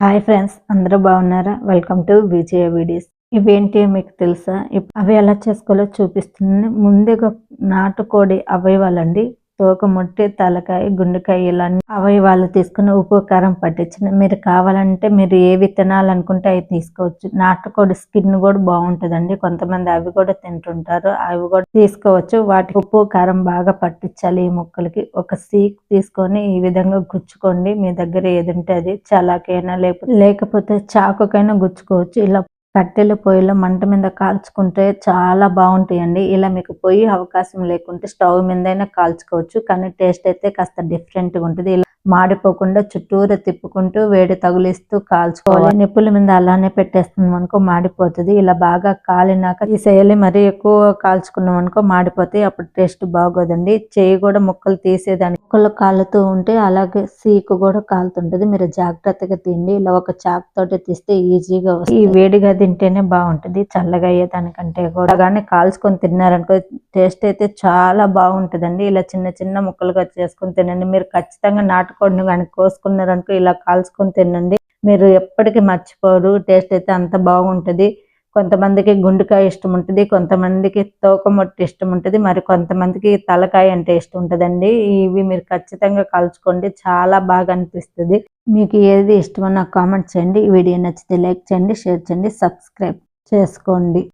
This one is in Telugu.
హాయ్ ఫ్రెండ్స్ అందరూ బాగున్నారా? Welcome to Vijaya videos. ఇవేంటి మీకు తెలుసా? అవి ఎలా చేసుకోవాలో చూపిస్తున్నాను. ముందుగా నాటుకోడి అవయవాలండి. తోక ముట్టి తలకాయ గుండెకాయ ఇలా అన్ని అవయవాలు తీసుకుని ఉప్పు కారం పట్టించిన మీరు కావాలంటే మీరు ఏ విత్తనాలు అనుకుంటే అవి తీసుకోవచ్చు. నాటుకోడి స్కిన్ కూడా బాగుంటుందండి. కొంతమంది అవి కూడా తింటుంటారు. అవి కూడా తీసుకోవచ్చు. వాటికి ఉప్పు కారం బాగా పట్టించాలి ఈ ముక్కలకి. ఒక సీక్ తీసుకొని ఈ విధంగా గుచ్చుకోండి. మీ దగ్గర ఏది ఉంటే అది చలాకైనా లేకపోతే లేకపోతే చాకుకైనా గుచ్చుకోవచ్చు. ఇలా కట్టెల పొయ్యిలో మంట మీద కాల్చుకుంటే చాలా బాగుంటాయండి. ఇలా మీకు పొయ్యి అవకాశం లేకుంటే స్టవ్ మీదైనా కాల్చుకోవచ్చు. కానీ టేస్ట్ అయితే కాస్త డిఫరెంట్గా ఉంటుంది. ఇలా మాడిపోకుండా చుట్టూరా తిప్పుకుంటూ వేడి తగులిస్తూ కాల్చుకోవాలి. నిప్పుల మీద అలానే పెట్టేస్తున్నాం అనుకో మాడిపోతుంది. ఇలా బాగా కాలినాక తీసేయాలి మరీ ఎక్కువ కాల్చుకున్నాం అనుకో మాడిపోతాయి అప్పుడు టేస్ట్ బాగోదండి. చేయి కూడా ముక్కలు తీసేదాన్ని ముక్కలు కాలుతూ ఉంటే అలాగే సీకు కూడా కాలుతుంటది. మీరు జాగ్రత్తగా తిండి ఇలా ఒక చాక్ తోటి తీస్తే ఈజీగా వస్తుంది. ఈ వేడిగా తింటేనే బాగుంటది. చల్లగా అయ్యేదానికంటే కూడా. కానీ కాల్చుకొని తిన్నారనుకో టేస్ట్ అయితే చాలా బాగుంటుందండి. ఇలా చిన్న చిన్న ముక్కలుగా చేసుకొని తినండి. మీరు ఖచ్చితంగా నాటు నాటుకోండి కానీ కోసుకున్నారనుకో ఇలా కాల్చుకొని తినండి. మీరు ఎప్పటికీ మర్చిపోరు. టేస్ట్ అయితే అంత బాగుంటది. కొంతమందికి గుండెకాయ ఇష్టం ఉంటుంది. కొంతమందికి తోకమొట్టు ఇష్టం ఉంటుంది. మరి కొంతమందికి తలకాయ అంటే ఇష్టం ఉంటుందండి. ఇవి మీరు ఖచ్చితంగా కలుచుకోండి. చాలా బాగా అనిపిస్తుంది. మీకు ఏది ఇష్టమో నాకు కామెంట్ చేయండి. ఈ వీడియో నచ్చితే లైక్ చేయండి షేర్ చేయండి సబ్స్క్రైబ్ చేసుకోండి.